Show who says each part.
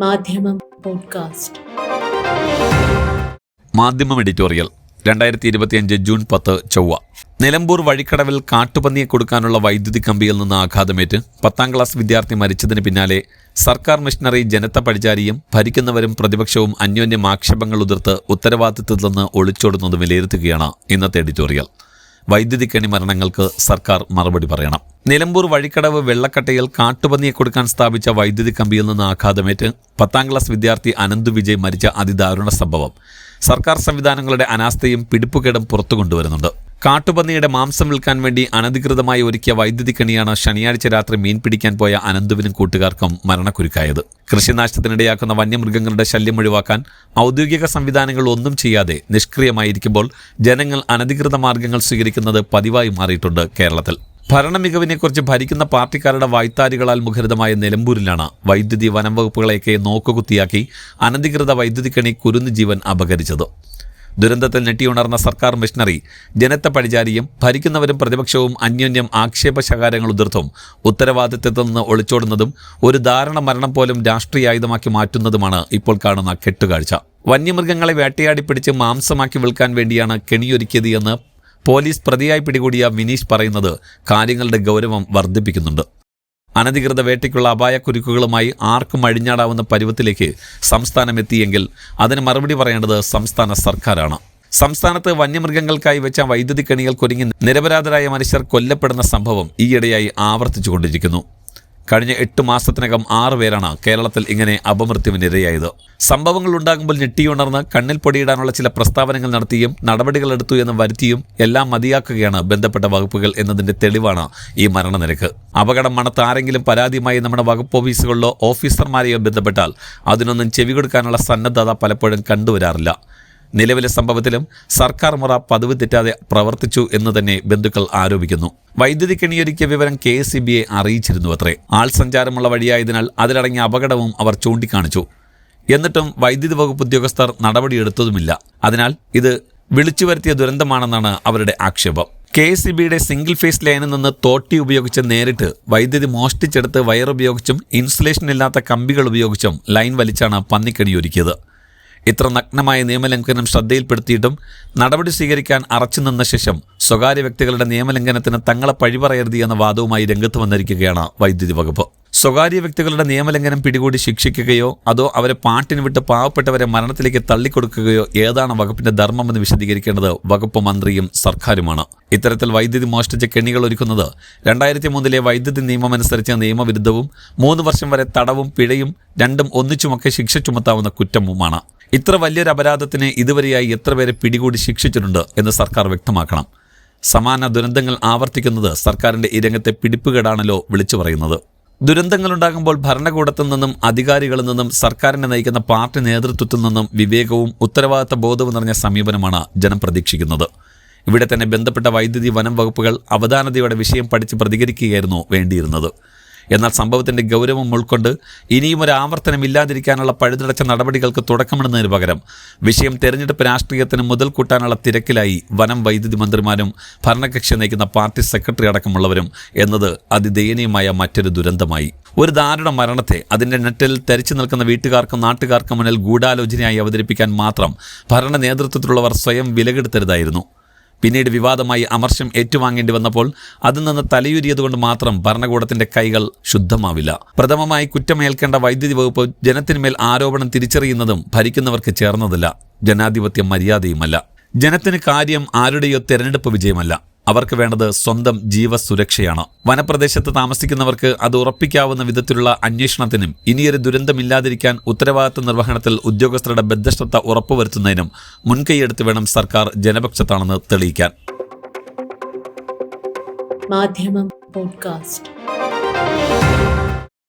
Speaker 1: മാധ്യമം പോഡ്കാസ്റ്റ്.
Speaker 2: മാധ്യമം എഡിറ്റോറിയൽ രണ്ടായിരത്തി ഇരുപത്തിയഞ്ച് ജൂൺ പത്ത് ചൊവ്വ. നിലമ്പൂർ വഴിക്കടവിൽ കാട്ടുപന്നിയെ കൊടുക്കാനുള്ള വൈദ്യുതി കമ്പിയിൽ നിന്ന് ആഘാതമേറ്റ് പത്താം ക്ലാസ് വിദ്യാർത്ഥി മരിച്ചതിന് പിന്നാലെ സർക്കാർ മിഷണറി ജനത പഴിചാരിയും ഭരിക്കുന്നവരും പ്രതിപക്ഷവും അന്യോന്യം ആക്ഷേപങ്ങൾ ഉതിർത്ത് ഉത്തരവാദിത്തത്തിൽ നിന്ന് ഒളിച്ചോടുന്നത് വിലയിരുത്തുകയാണ് ഇന്നത്തെ എഡിറ്റോറിയൽ. വൈദ്യുതി കണി മരണങ്ങൾക്ക് സർക്കാർ മറുപടി പറയണം. നിലമ്പൂർ വഴിക്കടവ് വെള്ളക്കട്ടയിൽ കാട്ടുപന്നിയെ കൊടുക്കാൻ സ്ഥാപിച്ച വൈദ്യുതി കമ്പിയിൽ നിന്ന് ആഘാതമേറ്റ് പത്താം ക്ലാസ് വിദ്യാർത്ഥി അനന്തു വിജയ് മരിച്ച അതിദാരുണ സംഭവം. സർക്കാർ സംവിധാനങ്ങളുടെ അനാസ്ഥയും പിടിപ്പുകേടും പുറത്തു കൊണ്ടുവരുന്നുണ്ട് കാട്ടുപന്നിയുടെ മാംസം വിൽക്കാൻ വേണ്ടി അനധികൃതമായി ഒരുക്കിയ വൈദ്യുതി കെണിയാണ് ശനിയാഴ്ച രാത്രി മീൻ പിടിക്കാൻ പോയ അനന്തുവിനും കൂട്ടുകാർക്കും മരണക്കുരുക്കായത്. കൃഷിനാശത്തിനിടയാക്കുന്ന വന്യമൃഗങ്ങളുടെ ശല്യം ഒഴിവാക്കാൻ ഔദ്യോഗിക സംവിധാനങ്ങൾ ഒന്നും ചെയ്യാതെ നിഷ്ക്രിയമായിരിക്കുമ്പോൾ ജനങ്ങൾ അനധികൃത മാർഗങ്ങൾ സ്വീകരിക്കുന്നത് പതിവായി മാറിയിട്ടുണ്ട് കേരളത്തിൽ. ഭരണ മികവിനെക്കുറിച്ച് ഭരിക്കുന്ന പാർട്ടിക്കാരുടെ വായ്ത്താരികളാൽ മുഖരിതമായ നിലമ്പൂരിലാണ് വൈദ്യുതി വനം വകുപ്പുകളെയൊക്കെ നോക്കുകുത്തിയാക്കി അനധികൃത വൈദ്യുതി കെണി കുരുന്ന് ജീവൻ അപകരിച്ചത്. ദുരന്തത്തിൽ ഞെട്ടിയുണർന്ന സർക്കാർ മിഷണറി ജനത്തെ പഴിചാരിയും ഭരിക്കുന്നവരും പ്രതിപക്ഷവും അന്യോന്യം ആക്ഷേപശകാരങ്ങൾ ഉതിർത്തും. ഉത്തരവാദിത്തത്തിൽ നിന്ന് ഒളിച്ചോടുന്നതും ഒരു ധാരണ മരണം പോലും രാഷ്ട്രീയായുധമാക്കി മാറ്റുന്നതുമാണ് ഇപ്പോൾ കാണുന്ന കെട്ടുകാഴ്ച. വന്യമൃഗങ്ങളെ വേട്ടയാടി പിടിച്ച് മാംസമാക്കി വിൽക്കാൻ വേണ്ടിയാണ് കെണിയൊരുക്കിയത് എന്ന് പോലീസ് പ്രതിയായി പിടികൂടിയ വിനീഷ് പറയുന്നത്. കാര്യങ്ങളുടെ ഗൗരവം വർദ്ധിപ്പിക്കുന്നുണ്ട്. അനധികൃത വേട്ടയ്ക്കുള്ള അപായക്കുരുക്കുകളുമായി ആർക്കും അഴിഞ്ഞാടാവുന്ന പരുവത്തിലേക്ക് സംസ്ഥാനം എത്തിയെങ്കിൽ അതിന് മറുപടി പറയേണ്ടത് സംസ്ഥാന സർക്കാരാണ്. സംസ്ഥാനത്ത് വന്യമൃഗങ്ങൾക്കായി വെച്ച വൈദ്യുതി കെണികൾക്കൊരുങ്ങി നിരപരാധരായ മനുഷ്യർ കൊല്ലപ്പെടുന്ന സംഭവം ഈയിടെയായി ആവർത്തിച്ചുകൊണ്ടിരിക്കുന്നു. കഴിഞ്ഞ എട്ട് മാസത്തിനകം ആറ് പേരാണ് കേരളത്തിൽ ഇങ്ങനെ അപമൃത്യുവിനിരയായത് സംഭവങ്ങൾ ഉണ്ടാകുമ്പോൾ ഞെട്ടിയുണർന്ന് കണ്ണിൽ പൊടിയിടാനുള്ള ചില പ്രസ്താവനകൾ നടത്തിയും നടപടികളെടുത്തു എന്ന് വരുത്തിയും എല്ലാം മതിയാക്കുകയാണ് ബന്ധപ്പെട്ട വകുപ്പുകൾ എന്നതിന്റെ തെളിവാണ് ഈ മരണനിരക്ക്. അപകടം മണത്ത് ആരെങ്കിലും പരാതിയുമായി നമ്മുടെ വകുപ്പ് ഓഫീസുകളിലോ ഓഫീസർമാരെയോ ബന്ധപ്പെട്ടാൽ അതിനൊന്നും ചെവി കൊടുക്കാനുള്ള സന്നദ്ധത പലപ്പോഴും കണ്ടുവരാറില്ല. നിലവിലെ സംഭവത്തിലും സർക്കാർ മുറ പതിവ് തെറ്റാതെ പ്രവർത്തിച്ചു എന്ന് തന്നെ ബന്ധുക്കൾ ആരോപിക്കുന്നു. വൈദ്യുതി കെണിയൊരുക്കിയ വിവരം കെ എസ് സി ബിയെ അറിയിച്ചിരുന്നു അത്രേ ആൾ സഞ്ചാരമുള്ള വഴിയായതിനാൽ അതിലടങ്ങിയ അപകടവും അവർ ചൂണ്ടിക്കാണിച്ചു. എന്നിട്ടും വൈദ്യുതി വകുപ്പ് ഉദ്യോഗസ്ഥർ നടപടിയെടുത്തതുമില്ല. അതിനാൽ ഇത് വിളിച്ചു വരുത്തിയ ദുരന്തമാണെന്നാണ് അവരുടെ ആക്ഷേപം. കെ എസ് സി ബിയുടെ സിംഗിൾ ഫേസ് ലൈനിൽ നിന്ന് തോട്ടി ഉപയോഗിച്ച് നേരിട്ട് വൈദ്യുതി മോഷ്ടിച്ചെടുത്ത് വയർ ഉപയോഗിച്ചും ഇൻസുലേഷൻ ഇല്ലാത്ത കമ്പികൾ ഉപയോഗിച്ചും ലൈൻ വലിച്ചാണ് പന്നിക്കണി ഒരുക്കിയത് ഇത്ര നഗ്നമായ നിയമലംഘനം ശ്രദ്ധയിൽപ്പെടുത്തിയിട്ടും നടപടി സ്വീകരിക്കാൻ അറച്ചു നിന്ന ശേഷം സ്വകാര്യ വ്യക്തികളുടെ നിയമലംഘനത്തിന് തങ്ങളെ പഴിപറയരുത് എന്ന വാദവുമായി രംഗത്ത് വന്നിരിക്കുകയാണ് വൈദ്യുതി വകുപ്പ്. സ്വകാര്യ വ്യക്തികളുടെ നിയമലംഘനം പിടികൂടി ശിക്ഷിക്കുകയോ അതോ അവരെ പാട്ടിന് വിട്ട് പാവപ്പെട്ടവരെ മരണത്തിലേക്ക് തള്ളിക്കൊടുക്കുകയോ ഏതാണ് വകുപ്പിന്റെ ധർമ്മമെന്ന് വിശദീകരിക്കേണ്ടത് വകുപ്പ് മന്ത്രിയും സർക്കാരുമാണ്. ഇത്തരത്തിൽ വൈദ്യുതി മോഷ്ടിച്ച കെണികൾ ഒരുക്കുന്നത് രണ്ടായിരത്തി മൂന്നിലെ വൈദ്യുതി നിയമം അനുസരിച്ച് നിയമവിരുദ്ധവും മൂന്ന് വർഷം വരെ തടവും പിഴയും രണ്ടും ഒന്നിച്ചുമൊക്കെ ശിക്ഷ ചുമത്താവുന്ന കുറ്റവുമാണ്. ഇത്ര വലിയൊരു അപരാധത്തിന് ഇതുവരെയായി എത്ര പേരെ പിടികൂടി ശിക്ഷിച്ചിട്ടുണ്ട് എന്ന് സർക്കാർ വ്യക്തമാക്കണം. സമാന ദുരന്തങ്ങൾ ആവർത്തിക്കുന്നത് സർക്കാരിന്റെ ഈ രംഗത്തെ പിടിപ്പുകേടാണല്ലോ വിളിച്ചു പറയുന്നത്. ദുരന്തങ്ങളുണ്ടാകുമ്പോൾ ഭരണകൂടത്തിൽ നിന്നും അധികാരികളിൽ നിന്നും സർക്കാരിനെ നയിക്കുന്ന പാർട്ടി നേതൃത്വത്തിൽ നിന്നും വിവേകവും ഉത്തരവാദിത്ത ബോധവും നിറഞ്ഞ സമീപനമാണ് ജനം പ്രതീക്ഷിക്കുന്നത്. ഇവിടെ തന്നെ ബന്ധപ്പെട്ട വൈദ്യുതി വനം വകുപ്പുകൾ അവധാനതയോടെ വിഷയം പഠിച്ച് പ്രതികരിക്കുകയായിരുന്നു വേണ്ടിയിരുന്നത്. എന്നാൽ സംഭവത്തിന്റെ ഗൗരവം ഉൾക്കൊണ്ട് ഇനിയും ഒരു ആവർത്തനം ഇല്ലാതിരിക്കാനുള്ള പഴുതടച്ച നടപടികൾക്ക് തുടക്കമിടുന്നതിന് പകരം വിഷയം തെരഞ്ഞെടുപ്പ് രാഷ്ട്രീയത്തിന് മുതൽ കൂട്ടാനുള്ള തിരക്കിലായി വനം വൈദ്യുതി മന്ത്രിമാരും ഭരണകക്ഷി നയിക്കുന്ന പാർട്ടി സെക്രട്ടറി അടക്കമുള്ളവരും എന്നത് അതിദയനീയമായ മറ്റൊരു ദുരന്തമായി. ഒരു ദാരുണ മരണത്തെ അതിന്റെ നെറ്റിൽ തെരച്ചു നിൽക്കുന്ന വീട്ടുകാർക്കും നാട്ടുകാർക്കും മുന്നിൽ ഗൂഢാലോചനയായി അവതരിപ്പിക്കാൻ മാത്രം ഭരണ നേതൃത്വത്തിലുള്ളവർ സ്വയം വിലകെടുത്തരുതായിരുന്നു. പിന്നീട് വിവാദമായി അമർഷം ഏറ്റുവാങ്ങേണ്ടി വന്നപ്പോൾ അതിൽ നിന്ന് തലയൂരിയതുകൊണ്ട് മാത്രം ഭരണകൂടത്തിന്റെ കൈകൾ ശുദ്ധമാവില്ല. പ്രഥമമായി കുറ്റമേൽക്കേണ്ട വൈദ്യുതി വകുപ്പ് ജനത്തിന്മേൽ ആരോപണം തിരിച്ചറിയുന്നതും ഭരിക്കുന്നവർക്ക് ചേർന്നതല്ല. ജനാധിപത്യ മര്യാദയുമല്ല. ജനത്തിന് കാര്യം ആരുടെയോ തെരഞ്ഞെടുപ്പ് വിജയമല്ല. അവർക്ക് വേണ്ടത് സ്വന്തം ജീവസുരക്ഷയാണ്. വനപ്രദേശത്ത് താമസിക്കുന്നവർക്ക് അത് ഉറപ്പിക്കാവുന്ന വിധത്തിലുള്ള അന്വേഷണത്തിനും ഇനിയൊരു ദുരന്തമില്ലാതിരിക്കാൻ ഉത്തരവാദിത്ത നിർവഹണത്തിൽ ഉദ്യോഗസ്ഥരുടെ ബദ്ധശ്രദ്ധ ഉറപ്പുവരുത്തുന്നതിനും മുൻകൈയെടുത്ത് വേണം സർക്കാർ ജനപക്ഷത്താണെന്ന് തെളിയിക്കാൻ.
Speaker 1: മാധ്യമം പോഡ്കാസ്റ്റ്.